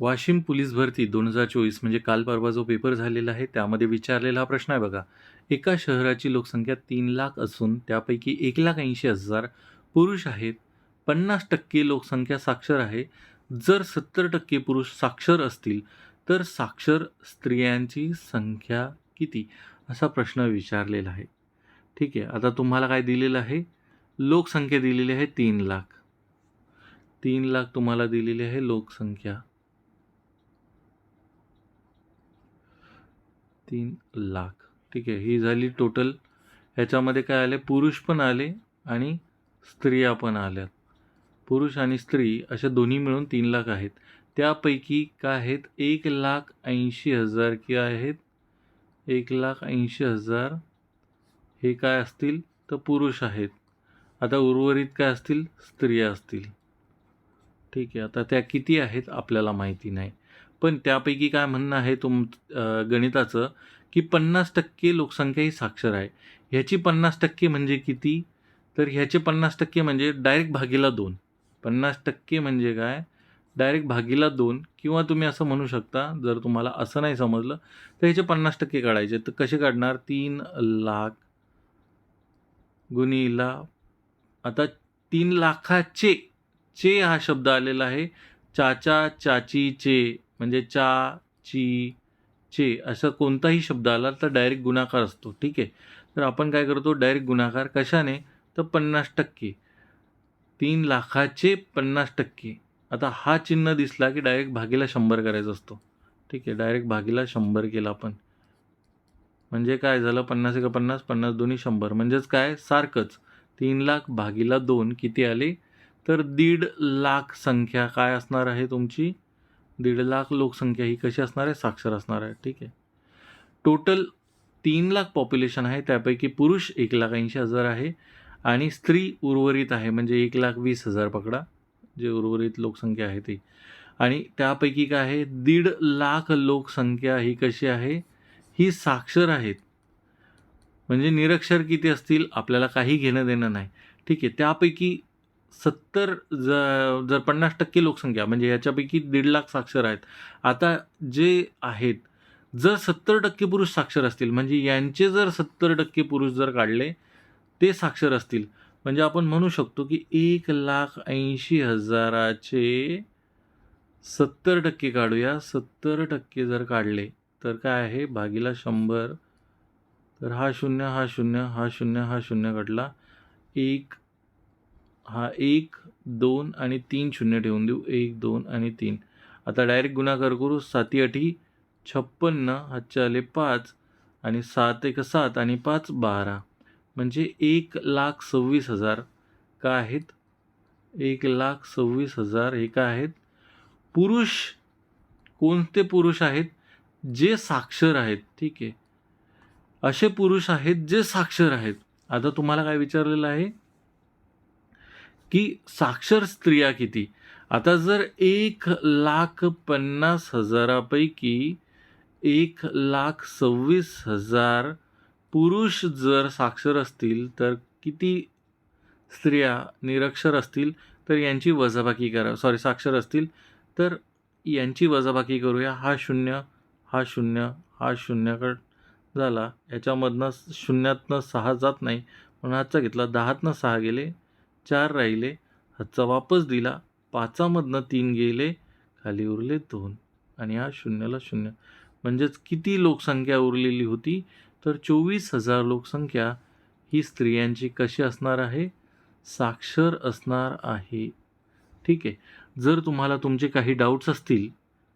Washim police भरती दोन हजार चोवीस म्हणजे काल परवा जो पेपर झालेला आहे त्यामध्ये विचारलेला हा प्रश्न आहे बघा. एका शहराची लोकसंख्या तीन लाख असून त्यापैकी एक लाख ऐंशी हजार पुरुष आहेत. पन्नास टक्के लोकसंख्या साक्षर आहे. जर सत्तर टक्के पुरुष साक्षर असतील तर साक्षर स्त्रियांची संख्या किती? असा प्रश्न विचारलेला आहे. ठीक आहे आता तुम्हाला काय दिलेलं आहे? लोकसंख्या दिलेली आहे तीन लाख. तीन लाख तुम्हाला दिलेली आहे लोकसंख्या. तीन लाख. ठीक आहे ही झाली टोटल ह्याच्यामध्ये काय आले? पुरुष पण आले आणि स्त्रिया पण आल्यात. पुरुष आणि स्त्री अशा दोन्ही मिळून तीन लाख आहेत. त्यापैकी काय आहेत? एक लाख ऐंशी हजार की आहेत? एक लाख ऐंशी हजार हे काय असतील? तर पुरुष आहेत. आता उर्वरित काय असतील? स्त्रिया असतील. ठीक आहे आता त्या किती आहेत? आपल्याला माहिती नाही. पण त्यापैकी काय म्हणणं आहे तुम गणिताचं की पन्नास टक्के लोकसंख्या ही साक्षर आहे. ह्याची पन्नास टक्के म्हणजे किती? तर ह्याचे पन्नास टक्के म्हणजे डायरेक्ट भागीला दोन. पन्नास टक्के म्हणजे काय? डायरेक्ट भागीला दोन किंवा तुम्ही असं म्हणू शकता जर तुम्हाला असं नाही समजलं तर ह्याचे पन्नास टक्के काढायचे. तर कसे काढणार? तीन लाख गुणीला आता तीन लाखाचे चे हा शब्द आलेला आहे. चाचा चाची चे म्हणजे चा ची चे असा कोणताही शब्द आला तर डायरेक्ट गुणाकार असतो. ठीक आहे? तर आपण काय करतो? डायरेक्ट गुणाकार कशाने? तर पन्नास टक्के. तीन लाखाचे पन्नास टक्के. आता हा चिन्ह दिसला की डायरेक्ट भागीला शंभर करायचा असतो. ठीक आहे? डायरेक्ट भागीला शंभर केला आपण. म्हणजे काय झालं? पन्नास एका पन्नास पन्नास दोन्ही शंभर. म्हणजेच काय? सारखंच. तीन लाख भागीला दोन किती आले? तर दीड लाख संख्या काय असणार आहे तुमची? दीड लाख लोकसंख्या ही कशी असणार आहे? साक्षर असणार आहे. ठीक आहे. टोटल तीन लाख पॉप्युलेशन आहे. त्यापैकी पुरुष एक लाख ऐंशी हजार आहे आणि स्त्री उर्वरित आहे. म्हणजे एक लाख वीस हजार पकडा. जे उर्वरित लोकसंख्या आहे ती. आणि त्यापैकी काय आहे? दीड लाख लोकसंख्या ही कशी आहे? ही साक्षर आहेत. म्हणजे निरक्षर किती असतील? आपल्याला काही घेणं देणं नाही. ठीक आहे. त्यापैकी सत्तर ज जर पन्नास टक्के लोकसंख्या म्हणजे याच्यापैकी दीड लाख साक्षर आहेत. आता जे आहेत जर सत्तर टक्के पुरुष साक्षर असतील म्हणजे यांचे जर सत्तर टक्के पुरुष जर काढले ते साक्षर असतील. म्हणजे आपण म्हणू शकतो की एक लाख ऐंशी हजाराचे सत्तर टक्के काढूया. सत्तर टक्के जर काढले तर काय आहे? भागीला शंभर. तर हा शून्य हा शून्य हा शून्य हा शून्य काढला एक हा एक दोन आणि तीन शून्य ठेवून देऊ. एक दोन आणि तीन. आता डायरेक्ट गुणाकार करू. साती अठी छप्पन्न हातचे आले पाच आणि सात एक सात आणि पाच बारा. म्हणजे एक लाख सव्वीस हजार. का आहेत? एक लाख सव्वीस हजार हे का आहेत? पुरुष कोणते पुरुष आहेत? जे साक्षर आहेत. ठीक आहे. असे पुरुष आहेत जे साक्षर आहेत. आता तुम्हाला काय विचारलेलं आहे? की साक्षर स्त्रिया किती? आता जर एक लाख पन्नास हजारापैकी एक लाख सव्वीस हजार पुरुष जर साक्षर असतील तर किती स्त्रिया निरक्षर असतील? तर यांची वजाबाकी करा सॉरी साक्षर असतील. तर यांची वजाबाकी करूया. हा शून्य हा शून्य हा शून्यकड झाला. याच्यामधनं शून्यातनं सहा जात नाही. म्हणून आजचा घेतला. दहातनं सहा गेले. चार राहिले. हातचा वापस दिला. पाचामधनं तीन गेले. खाली उरले दोन. आणि हा शून्याला शून्य. म्हणजेच किती लोकसंख्या उरलेली होती? तर चोवीस हजार लोकसंख्या ही स्त्रियांची कशी असणार आहे? साक्षर असणार आहे. ठीक आहे. जर तुम्हाला तुमचे काही डाऊट्स असतील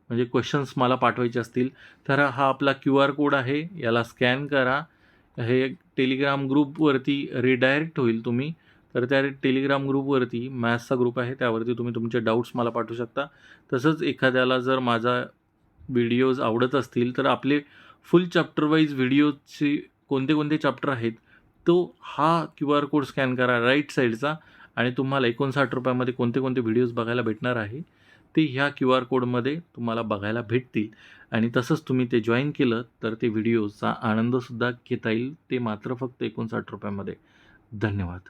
म्हणजे क्वेश्चन्स मला पाठवायचे असतील तर हा आपला क्यू आर कोड आहे. याला स्कॅन करा. हे टेलिग्राम ग्रुपवरती रिडायरेक्ट होईल तुम्ही. तर त्या टेलिग्राम ग्रुपवरती मॅथ्सचा ग्रुप आहे त्यावरती तुम्ही तुमचे डाऊट्स मला पाठवू शकता. तसंच एखाद्याला जर माझा व्हिडिओज आवडत असतील तर आपले फुल चॅप्टरवाईज व्हिडिओजचे व्हिडिओचे कोणते कोणते चॅप्टर आहेत तो हा क्यू आर कोड स्कॅन करा राईट साईडचा आणि तुम्हाला एकोणसाठ रुपयामध्ये कोणते कोणते व्हिडिओज बघायला भेटणार आहे ते ह्या क्यू आर कोडमध्ये तुम्हाला बघायला भेटतील. आणि तसंच तुम्ही ते जॉईन केलं तर ते व्हिडिओचा आनंदसुद्धा घेता येईल ते मात्र फक्त एकोणसाठ रुपयामध्ये. धन्यवाद.